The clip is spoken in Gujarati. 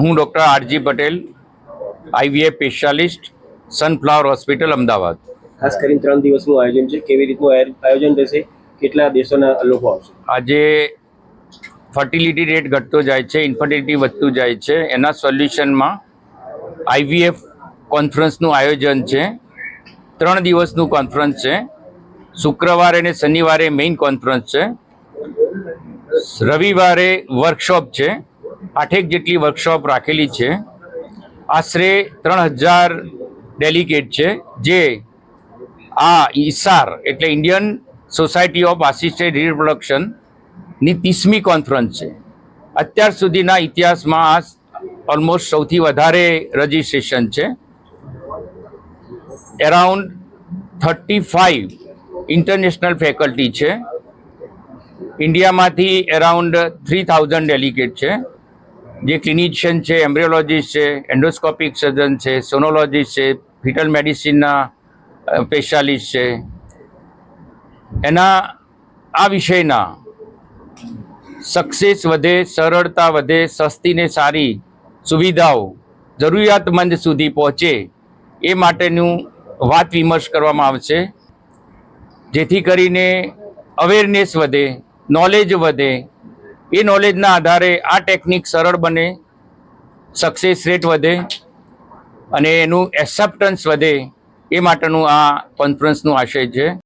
હું doctor R G Patel IVF specialist sunflower hospital Ahmedabad. ખાસ કરીને ત્રણ દિવસનું આયોજન છે. કેવી રીતનું આયોજન રહેશે? કેટલા દેશોના લોકો આવશે? આજે ફર્ટિલિટી રેટ ઘટતો જાય છે ઇન્ફર્ટિલિટી વધતું જાય છે. એના સોલ્યુશનમાં આઈવીએફ કોન્ફરન્સનું આયોજન છે. ત્રણ દિવસનું કોન્ફરન્સ છે. શુક્રવારે અને શનિવારે મેઇન કોન્ફરન્સ છે. રવિવારે વર્કશોપ છે. આઠેક જેટલી વર્કશોપ રાખેલી છે. આશરે ત્રણ હજાર ડેલિગેટ છે, જે આ ઇસાર એટલે ઇન્ડિયન સોસાયટી ઓફ આસિસ્ટેડ રિપ્રોડક્શનની ત્રીસમી કોન્ફરન્સ છે. અત્યાર સુધીના ઇતિહાસમાં આ ઓલમોસ્ટ સૌથી વધારે રજિસ્ટ્રેશન છે. Around thirty five international faculty છે ઇન્ડિયામાંથી એરાઉન્ડ થ્રી થાઉઝન્ડ ડેલિગેટ છે. જે ક્લિનિશિયન છે, એમ્બ્રિયોલોજીસ્ટ છે, એન્ડોસ્કોપિક સર્જન છે, સોનોલોજીસ્ટ છે, ફિટલ મેડિસિનના સ્પેશિયાલિસ્ટ છે. એના, આ વિષયના સક્સેસ વધે, સરળતા વધે સસ્તી ને સારી સુવિધાઓ જરૂરિયાતમંદ સુધી પહોંચે એ માટેનું વાત વિમર્શ કરવામાં આવશે. જેથી કરીને અવેરનેસ વધે નોલેજ વધે એ નોલેજના આધારે આ ટેકનિક સરળ બને સક્સેસ રેટ વધે અને એનું એક્સેપ્ટન્સ વધે એ માટેનું આ કોન્ફરન્સનું આશય છે.